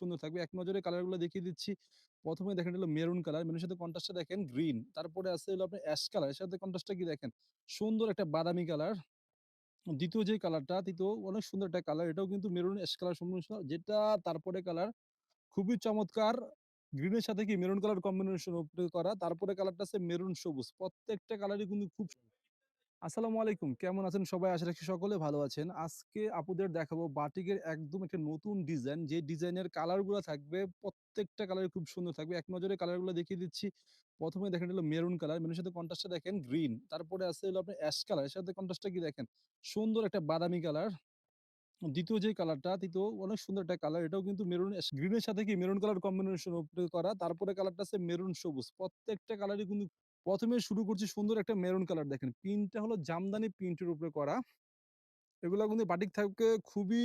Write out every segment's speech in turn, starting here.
সুন্দর থাকবে। এক নজরে কালারগুলো দেখিয়ে দিচ্ছি। ১ম এ দেখেন হলো মেরুন কালার, মেরুনের সাথে কন্ট্রাস্টটা দেখেন গ্রিন। তারপরে আছে হলো আপনার অ্যাশ কালার, এর সাথে কন্ট্রাস্টটা কি দেখেন? সুন্দর একটা বাদামি কালার। ২য় যে কালারটা, ৩য় অনেক সুন্দর একটা কালার। এটাও কিন্তু মেরুন অ্যাশ কালার সম্মিশ্রণ যেটা তারপরে কালার খুবই চমৎকার। গ্রিনের সাথে কি মেরুন কালার কম্বিনেশন করা। তারপরে কালারটা আছে মেরুন সবুজ। প্রত্যেকটা কালারই কিন্তু খুব আসসালামু আলাইকুম। কেমন আছেন সবাই? আশা রাখি সকলে ভালো আছেন। আজকে আপুদের দেখাবো বাটিকের একদম একটা নতুন ডিজাইন। যে ডিজাইনের কালারগুলা থাকবে প্রত্যেকটা কালারই খুব সুন্দর থাকবে। এক নজরে কালারগুলো দেখিয়ে দিচ্ছি। ১ম এ দেখেন হলো মেরুন কালার, মেরুনের সাথে কন্ট্রাস্টটা দেখেন গ্রিন। তারপরে আছে হলো আপনার অ্যাশ কালার, এর সাথে কন্ট্রাস্টটা কি দেখেন? সুন্দর একটা বাদামি কালার। দ্বিতীয় যে কালারটা, ৩য় অনেক সুন্দর একটা কালার। এটাও কিন্তু মেরুন গ্রিনের সাথে কি মেরুন কালার কম্বিনেশন করা। তারপরে কালারটা আছে মেরুন সবুজ। প্রত্যেকটা কালারই কিন্তু ১ম এ শুরু করছি সুন্দর একটা মেরুন কালার দেখেন। প্রিন্টটা হলো জামদানি প্রিন্টের উপরে করা। এগুলা কিন্তু বাটিক থাকে খুবই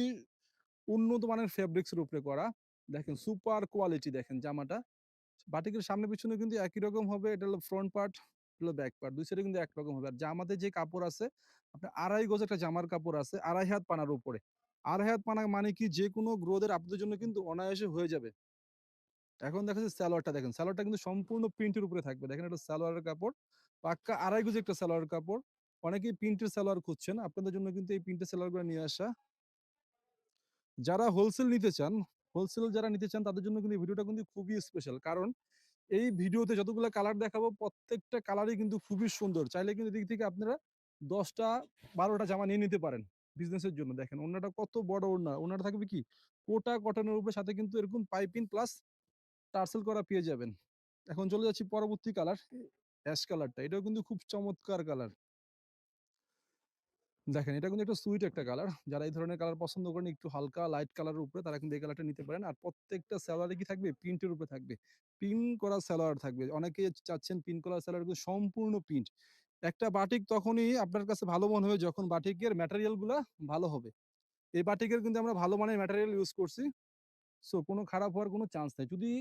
উন্নত মানের ফেব্রিক্স এর উপরে করা। দেখেন সুপার কোয়ালিটি দেখেন জামাটা। বাটিকের সামনে পিছনে কিন্তু একই রকম হবে। এটা হলো ফ্রন্ট পার্ট, হলো ব্যাক পার্ট। দুই সাইডে কিন্তু একরকম হবে। আর জামাতে যে কাপড় আছে, আপনার ২.৫ গজ একটা জামার কাপড় আছে ২.৫ হাত পানার উপরে। ২.৫ হাত পানা মানে কি যেকোনো গ্রোদের আপনাদের জন্য কিন্তু অনায়াসে হয়ে যাবে। এখন দেখা যাচ্ছে সালোয়ারটা দেখেন। সালোয়ারটা কিন্তু সম্পূর্ণ প্রিন্টের উপরে থাকবে। দেখেন এটা সালোয়ারের কাপড়। পাক্কা ২.৫ গজ একটা সালোয়ারের কাপড়। অনেকেই প্রিন্টের সালোয়ার খুঁজছেন। আপনাদের জন্য কিন্তু এই প্রিন্টের সালোয়ারগুলো নিয়ে আসা। যারা হোলসেল নিতে চান, হোলসেল যারা নিতে চান তাদের জন্য কিন্তু ভিডিওটা কিন্তু খুবই স্পেশাল। কারণ এই ভিডিওতে যতগুলো কালার দেখাবো প্রত্যেকটা কালারই কিন্তু খুবই সুন্দর। চাইলে কিন্তু এদিক থেকে আপনারা দশটা বারোটা জামা নিয়ে নিতে পারেন বিজনেসের জন্য। দেখেন ওড়নাটা কত বড় ওড়না। ওড়নাটা থাকবে কি? কোটা কটনের উপরে সাথে কিন্তু এরকম পাইপিং প্লাস টার্সেল করা পেয়ে যাবেন। এখন চলে যাচ্ছি পরবর্তী কালার, অ্যাশ কালারটা। এটাও কিন্তু খুব চমৎকার কালার। দেখেন এটা কিন্তু একটা সুইট একটা কালার। যারা এই ধরনের কালার পছন্দ করেন একটু হালকা লাইট কালারের উপরে তারা কিন্তু এই কালারটা নিতে পারেন। আর প্রত্যেকটা সালোয়ারে কি থাকবে? প্রিন্টের উপরে থাকবে। প্রিন্ট করা সালোয়ার থাকবে। অনেকে চাচ্ছেন প্রিন্ট করা সালোয়ারগুলো সম্পূর্ণ প্রিন্ট। একটা বাটিক তখনই আপনার কাছে ভালো মনে হবে যখন বাটিকের ম্যাটেরিয়ালগুলা ভালো হবে। এই বাটিকের কিন্তু আমরা ভালো মানের ম্যাটেরিয়াল ইউজ করছি। সো কোনো খারাপ হওয়ার কোনো চান্স নাই। যদি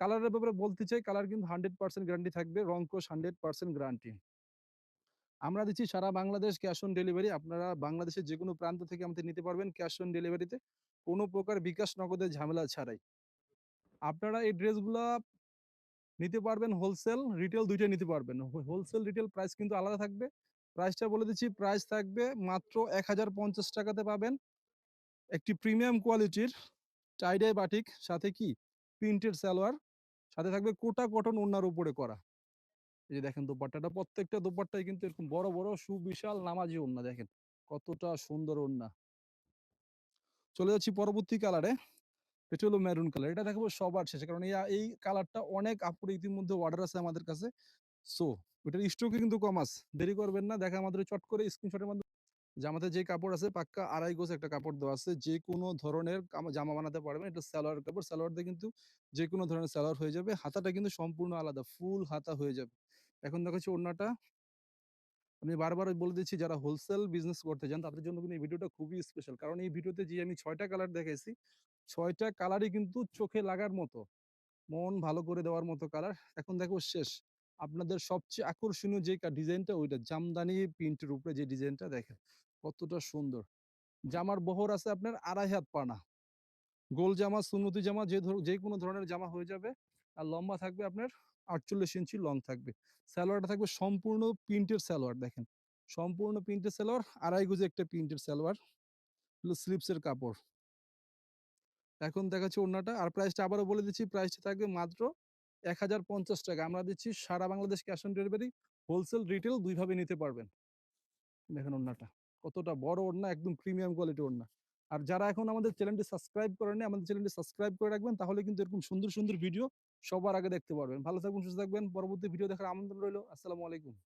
কালারের ব্যাপারে বলতে চাই কালার কিন্তু 100% গ্যারান্টি থাকবে। রং কোশ 100% গ্যারান্টি। আমরা দিচ্ছি সারা বাংলাদেশ ক্যাশ অন ডেলিভারি। আপনারা বাংলাদেশের যে কোনো প্রান্ত থেকে আমাদের নিতে পারবেন ক্যাশ অন ডেলিভারিতে। কোনো প্রকার বিকাশ নগদের ঝামেলা ছাড়াই। আপনারা এই ড্রেসগুলা নিতে পারবেন হোলসেল, রিটেল দুইটাই নিতে পারবেন। হোলসেল রিটেল প্রাইস কিন্তু আলাদা থাকবে। প্রাইসটা বলে দিচ্ছি প্রাইস থাকবে মাত্র এক হাজার পঞ্চাশ টাকাতে পাবেন। একটি প্রিমিয়াম কোয়ালিটির টাই ডাই বাটিক সাথে কি? প্রিন্টেড সালোয়ার। সাথে থাকবে কোটা কটন ওড়নার উপরে করা। এই যে দেখেন দোপাট্টাটা প্রত্যেকটা দোপাট্টাই কিন্তু এরকম বড়, বড় সুবিশাল নামাজি ওড়না দেখেন। কতটা সুন্দর ওড়না। চলে যাচ্ছি পরবর্তী কালারে। এটা হলো মেরুন কালার। এটা দেখাবো সবার শেষে। কারণ এই কালারটা অনেক আপুর ইতিমধ্যে অর্ডার আছে আমাদের কাছে। সো ওটার স্টকে কিন্তু কম আছে। দেরি করবেন না। দেখা আমাদের চট করে স্ক্রিনশটের মাধ্যমে জামাতে যে কাপড় আছে পাক্কা ২.৫ গজ একটা কাপড় দেওয়া আছে। যেকোনো ধরনের জামা বানাতে পারবেন। এটা সালোয়ারের কাপড়। সালোয়ার দিয়ে কিন্তু যেকোনো ধরনের সালোয়ার হয়ে যাবে। হাতাটা কিন্তু সম্পূর্ণ আলাদা। ফুল হাতা হয়ে যাবে। এখন দেখাচ্ছি ওড়নাটা। আমি বারবার বলে দিচ্ছি যারা হোলসেল বিজনেস করতে চান তাদের জন্য কিন্তু এই ভিডিওটা খুবই স্পেশাল। কারণ এই ভিডিওতে যে আমি ছয়টা কালার দেখাইছি, ছয়টা কালারই কিন্তু চোখে লাগার মতো। মন ভালো করে দেওয়ার মতো কালার। এখন দেখো শেষ। আপনাদের সবচেয়ে আকর্ষণীয় যে ডিজাইনটা ওইটা জামদানি প্রিন্টের উপরে যে ডিজাইনটা দেখেন। কতটা সুন্দর। জামার বহর আছে আপনার ২.৫ হাত পানা। গোল জামা, সুন্নতি জামা যে ধর যেকোনো ধরনের জামা হয়ে যাবে। আর লম্বা থাকবে আপনার ৪৮ ইঞ্চি লং থাকবে। সালোয়ারটা থাকবে সম্পূর্ণ প্রিন্টের সালোয়ার দেখেন। সম্পূর্ণ প্রিন্টের সালোয়ার ২.৫ গজে একটা প্রিন্টের সালোয়ার। হলো স্লিপসের কাপড়। এখন দেখাচ্ছি ওড়নাটা। আর প্রাইসটা আবারও বলে দিচ্ছি প্রাইসটা থাকবে মাত্র ৳১,০৫০ আমরা দিচ্ছি সারা Bangladesh cash on delivery. Wholesale, retail ২ ভাবে নিতে পারবেন। দেখেন ওড়নাটা। কতটা বড় ওড়না একদম প্রিমিয়াম কোয়ালিটি ওড়না। আর যারা এখন আমাদের চ্যানেলটি সাবস্ক্রাইব করেননি আমাদের চ্যানেলটি সাবস্ক্রাইব করে রাখবেন তাহলে কিন্তু এরকম সুন্দর, সুন্দর ভিডিও সবার আগে দেখতে পারবেন। ভালো থাকবেন, সুস্থ থাকবেন। পরবর্তী ভিডিও দেখার আমন্ত্রণ রইল আসসালামু আলাইকুম।